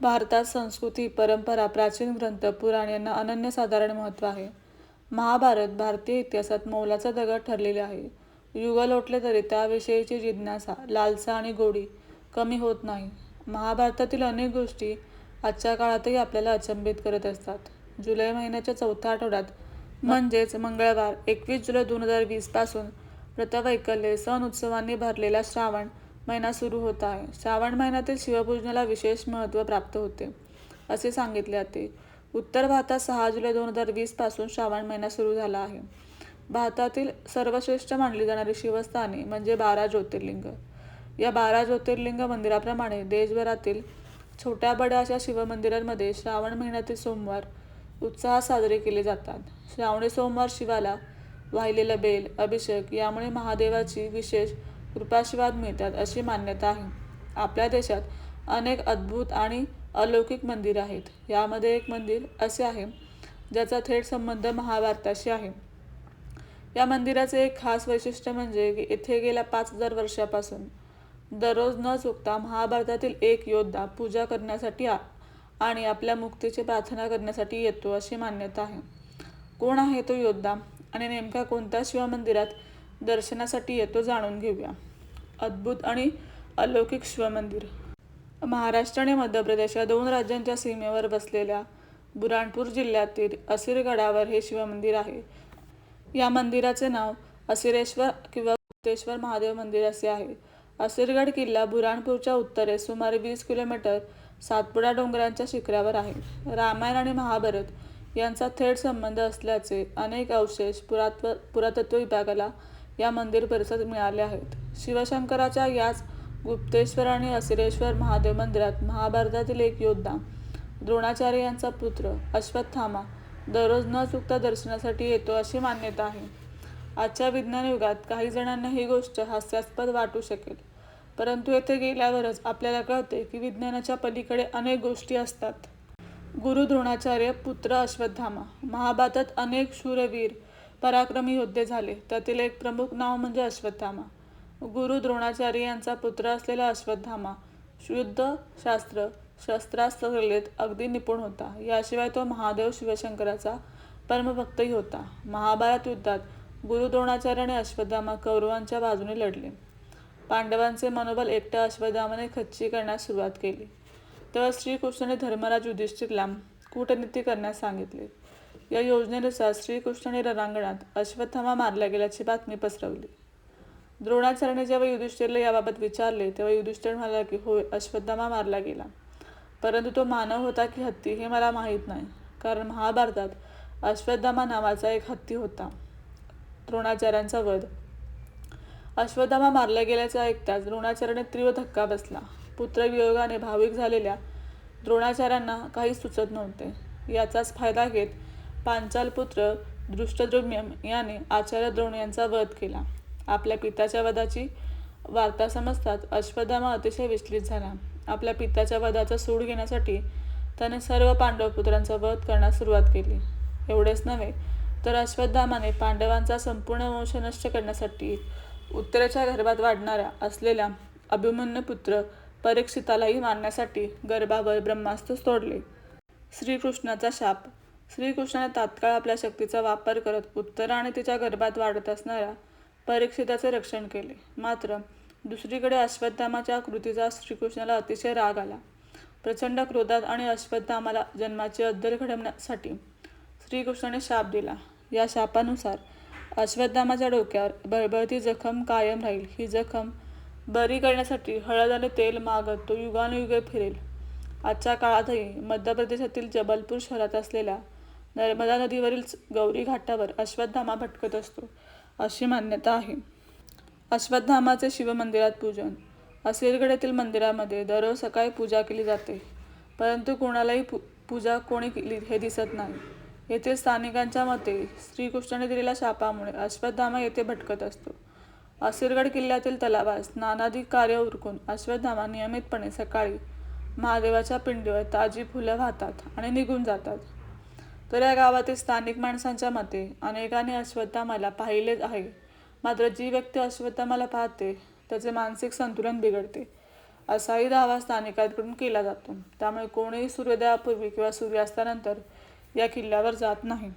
भारतात संस्कृती परंपरा प्राचीन ग्रंथ पुराण यांना अनन्यसाधारण महत्त्व आहे. महाभारत भारतीय इतिहासात मोलाचा दगड ठरलेले आहे. युग लोटले तरी त्याविषयीची जिज्ञासा लालसा आणि गोडी कमी होत नाही. महाभारतातील अनेक गोष्टी आजच्या काळातही आपल्याला अचंबित करत असतात. जुलै महिन्याच्या चौथ्या आठवड्यात म्हणजेच मंगळवार एकवीस जुलै दोन हजार वीसपासून व्रतवैकल्य सण उत्सवांनी भरलेला श्रावण महिना सुरू होत आहे. श्रावण महिन्यातील शिवपूजनाला विशेष महत्त्व प्राप्त होते असे सांगितले जाते. उत्तर भारतात सहा जुलै दोन हजार वीसपासून श्रावण महिना सुरू झाला आहे. भारतातील सर्वश्रेष्ठ मानली जाणारी शिवस्थाने म्हणजे बारा ज्योतिर्लिंग. या बारा ज्योतिर्लिंग मंदिराप्रमाणे देशभरातील छोट्या बड्या अशा शिवमंदिरांमध्ये श्रावण महिन्यातील सोमवार उत्साहात साजरे केले जातात. श्रावणी सोमवार शिवाला वाहिलेला बेल अभिषेक यामुळे महादेवाची विशेष कृपाशीर्वाद मिळतात अशी मान्यता आहे. आपल्या देशात अनेक अद्भुत आणि अलौकिक मंदिर आहेत. यामध्ये एक मंदिर असे आहे ज्याचा थेट संबंध महाभारताशी आहे. या मंदिराचे एक खास वैशिष्ट्य म्हणजे की येथे गेल्या पाच हजार वर्षापासून दररोज न चुकता महाभारतातील एक योद्धा पूजा करण्यासाठी आणि आपल्या मुक्तीची प्रार्थना करण्यासाठी येतो अशी मान्यता आहे. कोण आहे तो योद्धा आणि नेमका कोणत्या शिवमंदिरात दर्शनासाठी येतो जाणून घेऊया. अद्भुत आणि अलौकिक शिवमंदिर. महाराष्ट्र आणि मध्य प्रदेश या दोन राज्यांच्या सीमेवर बसलेल्या बुराणपूर जिल्ह्यातील असिरगडावर हे शिवमंदिर आहे. या मंदिराचे नाव असिरेश्वर किंवा गुप्तेश्वर महादेव मंदिर असे आहे. असिरगड किल्ला बुराणपूरच्या उत्तरेस सुमारे वीस किलोमीटर सातपुडा डोंगरांच्या शिखरावर आहे. रामायण आणि महाभारत यांचा थेट संबंध असल्याचे अनेक अवशेष पुरात्व पुरातत्व विभागाला या मंदिर परिसरात मिळाले आहेत. शिवशंकराच्या याच गुप्तेश्वर आणि असिरेश्वर महादेव मंदिरात महाभारतातील एक योद्धा द्रोणाचार्य यांचा पुत्र अश्वत्थामा दररोज न चुकता दर्शनासाठी येतो अशी मान्यता आहे. आजच्या विज्ञान युगात काही जणांना ही गोष्ट हास्यास्पद वाटू शकेल. परंतु येथे गेल्यावरच आपल्याला कळते की विज्ञानाच्या पलीकडे अनेक गोष्टी असतात. गुरु द्रोणाचार्य पुत्र अश्वत्थामा महाभारतात अनेक शूरवीर पराक्रमी योद्धे झाले. त्यातील एक प्रमुख नाव म्हणजे अश्वत्थामा. गुरु द्रोणाचार्य यांचा पुत्र असलेला अश्वत्थामा युद्धशास्त्र शस्त्रास्त्रकलेत अगदी निपुण होता. याशिवाय तो महादेव शिवशंकराचा परमभक्तही होता. महाभारत युद्धात गुरु द्रोणाचार्य आणि अश्वत्थामा कौरवांच्या बाजूने लढले. पांडवांचे मनोबल एकट्या अश्वत्थामाने खच्ची करण्यास सुरुवात केली. तेव्हा श्रीकृष्णाने धर्मराज युधिष्ठिरला कूटनीती करण्यास सांगितले. या योजनेनुसार श्रीकृष्णाने रणांगणात अश्वत्थामा मारला गेल्याची बातमी पसरवली. द्रोणाचार्याने जेव्हा युधिष्ठिरला याबाबत विचारले तेव्हा युधिष्ठिर म्हणाला की होय अश्वत्थामा मारला गेला. परंतु तो मानव होता की हत्ती हे मला माहीत नाही. कारण महाभारतात अश्वत्थामा नावाचा एक हत्ती होता. द्रोणाचार्यांचा वध. अश्वत्थामा मारला गेल्याचा ऐकताच द्रोणाचार्याने तीव्र धक्का बसला पुत्रवियोगाने भाविक झालेल्या द्रोणाचार्यांना काही सुचत नव्हते. याचाच फायदा घेत पांचाल पुत्र दृष्टद्रुम्य याने आचार्य द्रोण यांचा वध केला. आपल्या पित्याच्या वधाची वार्ता समजताच अश्वधामा अतिशय विचलित झाला. आपल्या पित्याच्या वधाचा सूड घेण्यासाठी त्याने सर्व पांडव पुत्रांचा वध करण्यास सुरुवात केली. एवढेच नव्हे तर अश्वत्थामाने पांडवांचा संपूर्ण वंश नष्ट करण्यासाठी उत्तरेच्या गर्भात वाढणाऱ्या असलेल्या अभिमन्यू पुत्र परीक्षितालाही मारण्यासाठी गर्भावर ब्रह्मास्त्र सोडले. श्रीकृष्णाचा शाप श्रीकृष्णाने तात्काळ आपल्या शक्तीचा वापर करत उत्तर आणि तिच्या गर्भात वाढत असणाऱ्या परीक्षिताचे रक्षण केले. मात्र दुसरीकडे अश्वत्थामाच्या कृतीचा श्रीकृष्णाला अतिशय राग आला. प्रचंड क्रोधात आणि अश्वत्थामाला जन्माची अद्दल घडवण्यासाठी श्रीकृष्णाने शाप दिला. या शापानुसार अश्वत्थामाच्या डोक्यावर बळबळती जखम कायम राहील. ही जखम बरी करण्यासाठी हळद आणि तेल मागत तो युगानुयुगे फिरेल. आजच्या काळातही मध्य प्रदेशातील जबलपूर शहरात असलेल्या नर्मदा नदीवरील गौरी घाटावर अश्वत्थामा भटकत असतो अशी मान्यता आहे. अश्वत्थामाचे शिवमंदिरात पूजन. असिरगड येथील मंदिरामध्ये दररोज सकाळी पूजा केली जाते परंतु कोणालाही पू पूजा कोणी केली हे दिसत नाही. येथे स्थानिकांच्या मते श्रीकृष्णाने दिलेल्या शापामुळे अश्वत्थामा येथे भटकत असतो. असिरगड किल्ल्यातील तलावास स्नानादी कार्य उरकून अश्वत्थामा नियमितपणे सकाळी महादेवाच्या पिंडीवर ताजी फुलं वाहतात आणि निघून जातात. तर या गावातील स्थानिक माणसांच्या मते अनेकांनी अश्वत्थामाला पाहिलेच आहे. मात्र जी व्यक्ती अश्वत्थामाला पाहते त्याचे मानसिक संतुलन बिघडते. असाही दावा स्थानिकांकडून केला जातो. त्यामुळे कोणीही सूर्योदयापूर्वी किंवा सूर्यास्तानंतर या किल्ल्यावर जात नाही.